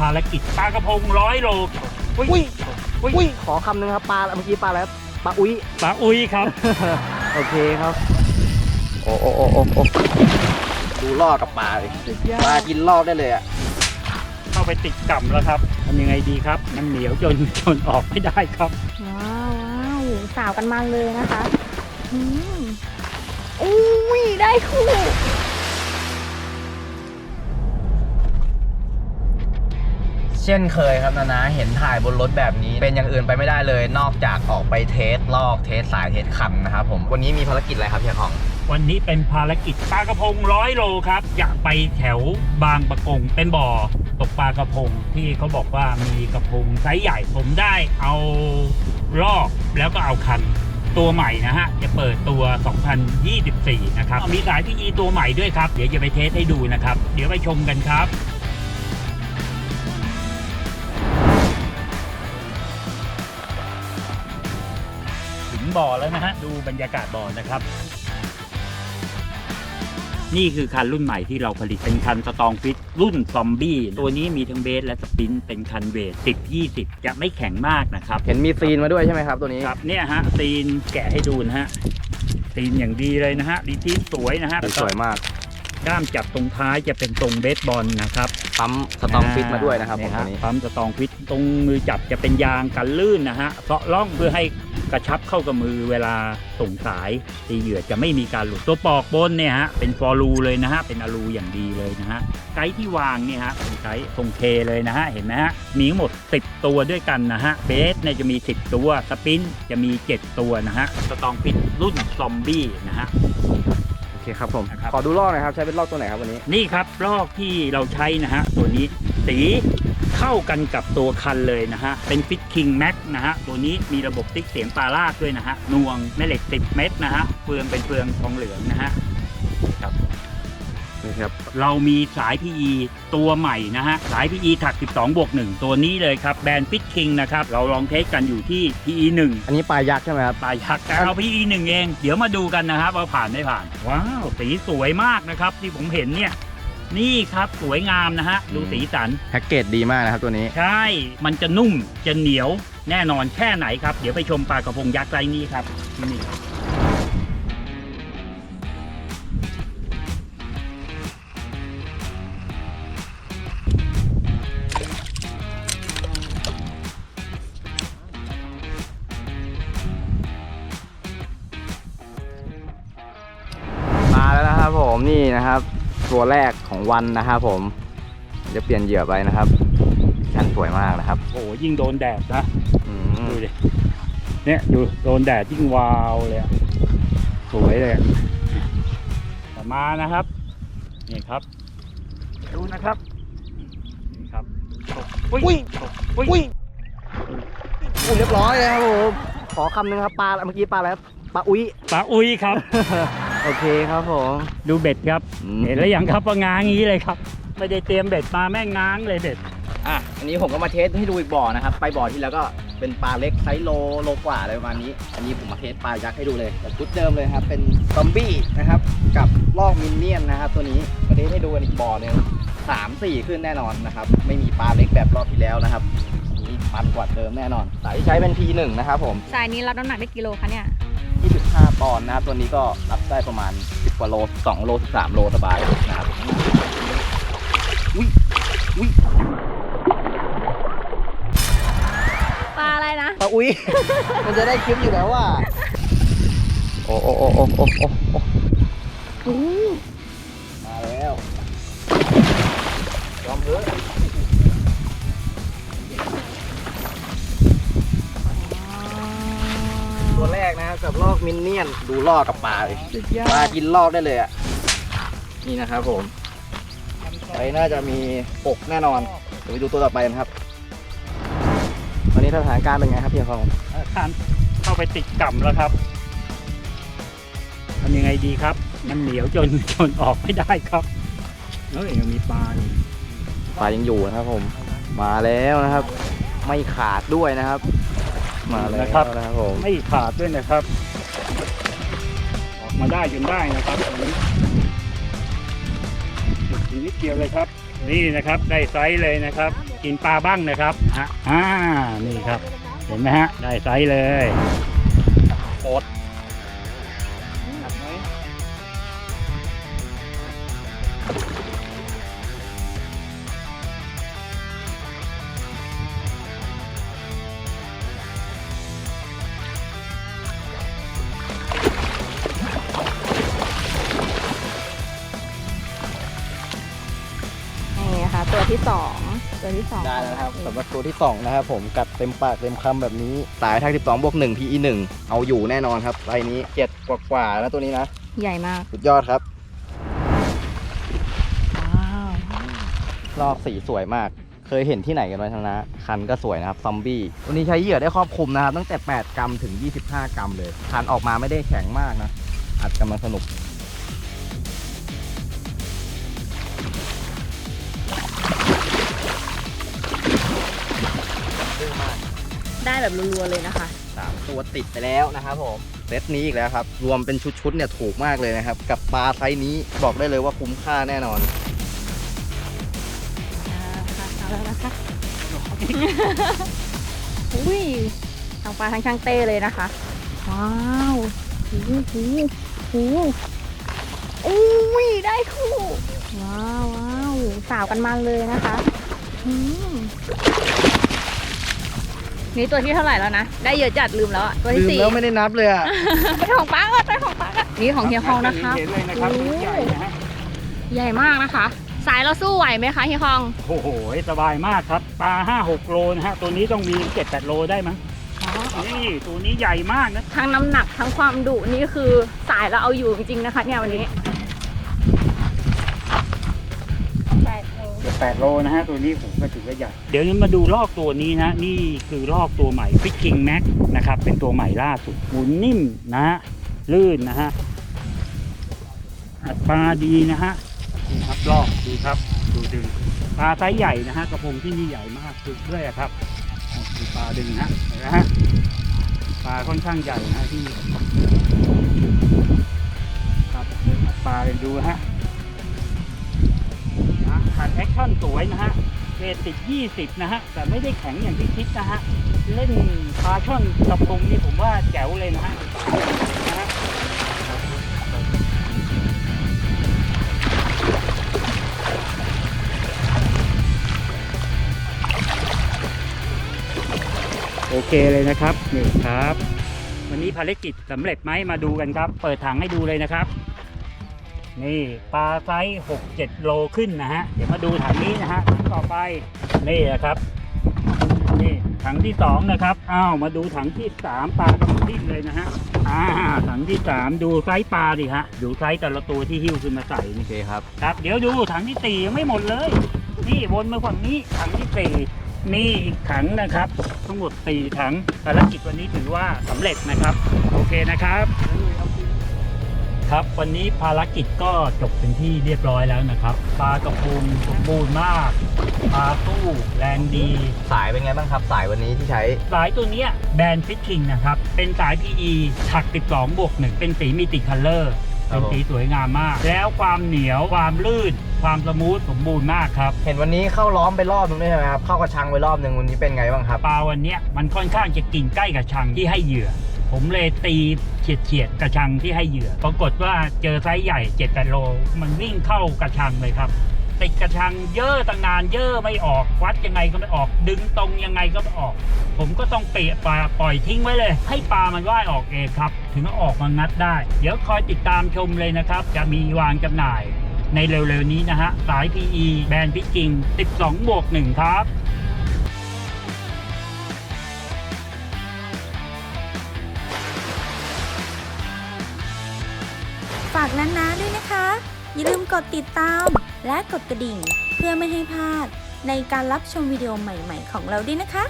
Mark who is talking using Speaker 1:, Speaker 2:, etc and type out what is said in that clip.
Speaker 1: ภารกิจปลากระพงร้อยโล
Speaker 2: อุ้ยอุ้ยขอคำหนึ่งครับปลาเมื่อกี้ปลาแล้วปลาอุ้ย
Speaker 1: ปลาอุ้ยครับ
Speaker 2: โอเคครับ โอ้โอ้โอ้โอ้โอ้ดูล่อกับปลาเลยปลากินรอบได้เลยอะ
Speaker 1: เข้าไปติดกล่ำแล้วครับทำยังไงดีครับ มันเหนียวจนจนออกไม่ได้ครับ
Speaker 3: ว้าวว้าวสาวกันมันเลยนะคะ อืมอุ้ยได้คู่
Speaker 2: เช่นเคยครับนานาเห็นถ่ายบนรถแบบนี้ เป็นอย่างอื่นไปไม่ได้เลย นอกจากออกไปเทสลอกเทสสายเทสคันนะครับผมวันนี้มีภารกิจอะไรครับเฮียของ
Speaker 1: วันนี้เป็นภารกิจปลากระพงร้อยโลครับ อยากไปแถวบางประกงเป็นบ่อตกปลากระพงที่เขาบอกว่ามีกระพงไซส์ใหญ่ผมได้เอาลอกแล้วก็เอาคันตัวใหม่นะฮะ จะเปิดตัว 2024 นะครับ มีสายพีอีตัวใหม่ด้วยครับ เดี๋ยวจะไปเทสให้ดูนะครับ เดี๋ยวไปชมกันครับ บ่อแล้วนะฮะ ดูบรรยากาศบ่อนะครับ นี่คือคันรุ่นใหม่ที่เราผลิตเป็นคันสตองฟิตรุ่นซอมบี้ ตัวนี้มีทั้งเบสและสปรินท์เป็นคันเวท10 20 จะไม่แข็งมากนะครับ
Speaker 2: เห็นมีซีนมาด้วยใช่ไหมครับตัวนี้
Speaker 1: ครับเนี่ยฮะซีนแกะให้ดูนะฮะซีนอย่างดีเลยนะฮะดีทีสวยนะฮะ
Speaker 2: สวยมาก
Speaker 1: ด้ามจับตรงท้ายจะเป็นตรงเบสบอลนะครับ
Speaker 2: ปั๊มสตองฟิตมาด้วยนะครับผม
Speaker 1: เย
Speaker 2: ตัว
Speaker 1: ฮะ
Speaker 2: นี้
Speaker 1: ปั๊มสตองฟิตตรงมือจับจะเป็นยางกันลื่นนะฮะเซาะล่องเพื่อให้กระชับเข้ากับมือเวลาส่งสายตีเหยื่อจะไม่มีการหลุดตัวปอกบนเนี่ยฮะเป็นฟอลูเลยนะฮะเป็นอลูอย่างดีเลยนะฮะไกด์ที่วางเนี่ยฮะเป็นไกด์ทรงเคเลยนะฮะเห็นไหมฮะมีทั้งหมด 10 ตัวด้วยกันนะฮะเบสเนี่ยจะมี 10 ตัวสปินจะมี 7 ตัวนะฮะสตองฟิตรุ่นซอมบี้นะฮะ
Speaker 2: โอ เคครับผม
Speaker 1: นะครับ
Speaker 2: ขอดูลอกหน่อยครับ ใช้เป็นลอกตัวไหนครับวันนี้
Speaker 1: นี่ครับลอกที่เราใช้นะฮะตัวนี้สีเข้ากันกับตัวคันเลยนะฮะ เป็นฟิตคิงแม็กนะฮะ ตัวนี้มีระบบติ๊กเสียงปลาลากด้วยนะฮะนวงแม่เหล็ก 10 เม็ดนะฮะเฟืองเป็นเฟืองทองเหลืองนะฮะครับ
Speaker 2: นี่ครับ
Speaker 1: เรามีสาย PE ตัวใหม่นะฮะ สาย PE ถัก 12 บวก 1 ตัวนี้เลยครับ แบรนด์ฟิตคิงนะครับ เราลองเทสกันอยู่ที่ PE 1
Speaker 2: อันนี้ปลายักษ์ใช่ไหมครับ
Speaker 1: ปลายยักษ์แต่เรา PE 1เอง เดี๋ยวมาดูกันนะครับว่าผ่านไม่ผ่าน ว้าว สีสวยมากนะครับ ที่ผมเห็นเนี่ย นี่ครับสวยงามนะฮะ ดูสีสัน
Speaker 2: แพ็กเกจดีมากนะครับตัวนี้
Speaker 1: ใช่ มันจะนุ่ม จะเหนียว แน่นอนแค่ไหนครับ เดี๋ยวไปชมปลากระพงยักษ์ไรนี้ครับที่นี่ครับ
Speaker 2: ผมนี่นะครับ ตัวแรกของวันนะครับผม จะเปลี่ยนเหยื่อไปนะครับชันสวยมากนะครับ
Speaker 1: โอ้โหยิ่งโดนแดดนะ
Speaker 2: อืม
Speaker 1: ดูดิเนี่ยดูโดนแดดยิ่งวาวเลยอะสวยเลยอะแต่มานะครับ นี่ครับดูนะครับนี่ครับอุ้ย
Speaker 2: อุ้ย
Speaker 1: อุ้ย
Speaker 2: อุ้ยอุ้ยเรียบร้อยเลยครับผมขอคำหนึ่งครับปลาเมื่อกี้ปลาแล้วปลาอุ้ย
Speaker 1: ปลาอุ้ยครับ
Speaker 2: โอเคครับผม
Speaker 1: ดูเบ็ดครับ
Speaker 2: อืม
Speaker 1: เห็นแล้วยังครับว่างางอย่างนี้เลยครับ ไม่ได้เตรียมเบ็ดมาแม่งง้างเลยเบ็ด
Speaker 2: อะอันนี้ผมก็มาเทสให้ดูอีกบ่อนะครับ ไปบ่อที่แล้วก็เป็นปลาเล็กไซส์โลโลกว่าอะไรประมาณนี้ อันนี้ผมมาเทสปลายักษ์ให้ดูเลยแบบชุดเดิมเลยครับ เป็นซอมบี้นะครับ กับลอกมินเนี่ยนนะครับ ตัวนี้มาเทสให้ดูกันอีกบ่อหนึงสามสี่ขึ้นแน่นอนนะครับ ไม่มีปลาเล็กแบบรอบที่แล้วนะครับอันนี้มันกว่าเดิมแน่นอนสายที่ใช้เป็น P1 นะครับผม
Speaker 3: สายนี้รับน้ำหนักได้กิโลคะเนี่ย
Speaker 2: 25 ปอนด์นะครับ ตัวนี้ก็รับได้ประมาณ 10 กว่าโล 2 โล13โลสบายนะครับอุ้ยอุ้ย
Speaker 3: ปลาอะไรนะ
Speaker 2: ปลาอุ้ย มันจะได้คลิปอยู่แล้วว่า โอ้โอ้โอ้โอ้โอ้โอ้โอ้
Speaker 3: อู้
Speaker 2: มาแล้วยอมเถอ ตัวแรกนะครับกับลอกมินเนี่ยนดูลอกกับปลาเลย
Speaker 3: สุดยอ
Speaker 2: ปลา
Speaker 3: ด
Speaker 2: กินลอกได้เลยอะนี่นะครับผมไปน่าจะมีปกแน่นอนเดี๋ยวไปดูตัวต่อไปกันครับตอนนี้สถานการณ์เป็นไงครับพี่ฟอง
Speaker 1: อาคารเข้าไปติดกล่ำแล้วครับทำยังไงดีครับ มันเหนียวจนจนออกไม่ได้ครับเฮ้ยยังมีปลาอยู่
Speaker 2: ปลายังอยู่นะครับผมมาแล้วนะครับ ไม่ขาดด้วยนะครับ มาแล้วนะครับผม
Speaker 1: ไม่ขาดด้วยนะครับ ออกมาได้จนได้นะครับตรงนี้อีกนิดเดียวเลยครับ นี่นะครับได้ไซส์เลยนะครับ กินปลาบ้างนะครับฮะอ่านี่ครับ เห็นไหมฮะได้ไซส์เลย
Speaker 2: โคตร
Speaker 3: ที่สองตัวที่สอง
Speaker 2: ได้แล้วนะครับสำหรับตัวที่สองนะครับผมกัดเต็มปากเต็มคำแบบนี้สายทาง12บวก1 PE 1เอาอยู่แน่นอนครับไซส์นี้เจ็ดกว่าๆแล้วตัวนี้นะ
Speaker 3: ใหญ่มาก
Speaker 2: สุดยอดครับ
Speaker 3: ว้าว
Speaker 2: ลอกสีสวยมาก เคยเห็นที่ไหนกันไหมทางนะ คันก็สวยนะครับ ซอมบี้วันนี้ใช้เหยื่อได้ครอบคลุมนะครับ ตั้งแต่ 8 กรัมถึง 25 กรัมเลย คันออกมาไม่ได้แข็งมากนะ อัดกำลังสนุก
Speaker 3: แบบรัวๆเลยนะคะ
Speaker 2: 3ตัวติดไปแล้วนะครับผมเซตนี้อีกแล้วครับ รวมเป็นชุดๆเนี่ยถูกมากเลยนะครับ กับปลาไซส์นี้บอกได้เลยว่าคุ้มค่าแน่นอน
Speaker 3: อ่าค่ะเอาแล้วนะคะอุ้ยทั้งปลาทั้งช่างเต้เลยนะคะ ว้าวหูหูหูอุ้ยได้คู่ ว้าวว้าวสาวกันมันเลยนะคะอืม นี่ตัวที่เท่าไหร่แล้วนะ ได้เยอะจัดลืมแล้วอะตัว
Speaker 2: ลื
Speaker 3: ที่
Speaker 2: ม
Speaker 3: สี่
Speaker 2: แล้วไม่ได้นับเลยอะ
Speaker 3: ไปของป้าก็ไปของป้าก็นี่ของเฮียคองนะคะ
Speaker 1: เห็นเลยนะครับ
Speaker 3: โอ้
Speaker 1: ตัวใหญ่นะฮะ
Speaker 3: ใหญ่มากนะคะ สายเราสู้ไหวไหมคะเฮียคอง
Speaker 1: โอ้โหสบายมากครับปลา5 6โลนะฮะตัวนี้ต้องมี7 8โลได้มั้งนี่ตัวนี้ใหญ่มากนะ
Speaker 3: ทั้งน้ำหนักทั้งความดุนี่คือสายเราเอาอยู่จริงๆนะคะเนี่ยวันนี้
Speaker 1: 8 โลนะฮะ ตัวนี้ผมก็ถือว่าใหญ่ เดี๋ยวนี้มาดูลอกตัวนี้นะ นี่คือลอกตัวใหม่ Fish King Max นะครับ เป็นตัวใหม่ล่าสุดหมุนนิ่มนะฮะ ลื่นนะฮะ อัดปลาดีนะฮะนี่ครับลอกดูครับ ดูดึง ปลาไซส์ใหญ่นะฮะ กระพงที่นี่ใหญ่มากดึงด้วยอะครับดูปลาดึงนะเห็นไหมฮะ ปลาค่อนข้างใหญ่นะที่นี่ครับปลาเลยดูฮะนะคันแอค ชั่นสวยนะฮะเวทติด 20 นะฮะ แต่ไม่ได้แข็งอย่างที่คิดนะฮะ เล่นปลาช่อนกระพงนี่ผมว่าแจ๋วเลยนะฮะนะฮะโอเคเลยนะครับนี่ครับ วันนี้ภารกิจสำเร็จไหมมาดูกันครับ เปิดถังให้ดูเลยนะครับ นี่ปลาไซส์6 7 โลขึ้นนะฮะ เดี๋ยวมาดูถังนี้นะฮะถังต่อไปนี่นะครับนี่ถังที่สองนะครับอ้าวมาดูถังที่สามปลากำลังดิ้นเลยนะฮะอ่าถังที่สามดูไซส์ปลาดิฮะดูไซส์แต่ละตัวที่หิ้วขึ้นมาใส่
Speaker 2: โอ
Speaker 1: นี่
Speaker 2: เคครับ
Speaker 1: ครับ เดี๋ยวดูถังที่สี่ยังไม่หมดเลย นี่วนมาฝั่งนี้ถังที่สี่มีอีกถังนะครับ ทั้งหมดสี่ถังภารกิจวันนี้ถือว่าสำเร็จนะครับ โอเคนะครับ ครับ วันนี้ภารกิจก็จบเป็นที่เรียบร้อยแล้วนะครับ ปลากระพงสมบูรณ์มาก ปลาตู้แรงดี
Speaker 2: สายเป็นไงบ้างครับสายวันนี้ที่ใช้
Speaker 1: สายตัวเนี้ยแบรนด์ฟิชชิงนะครับ เป็นสาย PE ถัก 12 บวก 1 เป็นสีมิติคัลเลอร์
Speaker 2: ครั
Speaker 1: เป็
Speaker 2: บ
Speaker 1: น
Speaker 2: ผม
Speaker 1: สีสวยงามมาก แล้วความเหนียว ความลื่น ความสมูทสมบูรณ์มากครับ
Speaker 2: เห็นวันนี้เข้าล้อมไปรอบนึงด้วยใช่ไหมครับเข้ากระชังไปรอบนึงวันนี้เป็นไงบ้างครับ
Speaker 1: ปลาวันเนี้ยมันค่อนข้างจะกินใกล้กับชังที่ให้เหยื่อ ผมเลยตีเฉียดเฉียดกระชังที่ให้เหยื่อ ปรากฏว่าเจอไซส์ใหญ่7 8โล มันวิ่งเข้ากระชังเลยครับติดกระชังเยอะตั้งนานเยอะไม่ออกวัดยังไงก็ไม่ออก ดึงตรงยังไงก็ไม่ออก ผมก็ต้องเปะปลาปล่อยทิ้งไว้เลย ให้ปลามันว่ายออกเองครับ ถึงจะออกมางัดได้ เดี๋ยวคอยติดตามชมเลยนะครับ จะมีวางจำหน่ายในเร็วๆนี้นะฮะสาย PE แบรนด์พิจิง 12บวก1ครับา
Speaker 4: กนานาด้วยนะคะ อย่าลืมกดติดตาม และกดกระดิ่ง เพื่อไม่ให้พลาดในการรับชมวิดีโอใหม่ ๆ ของเราด้วยนะคะ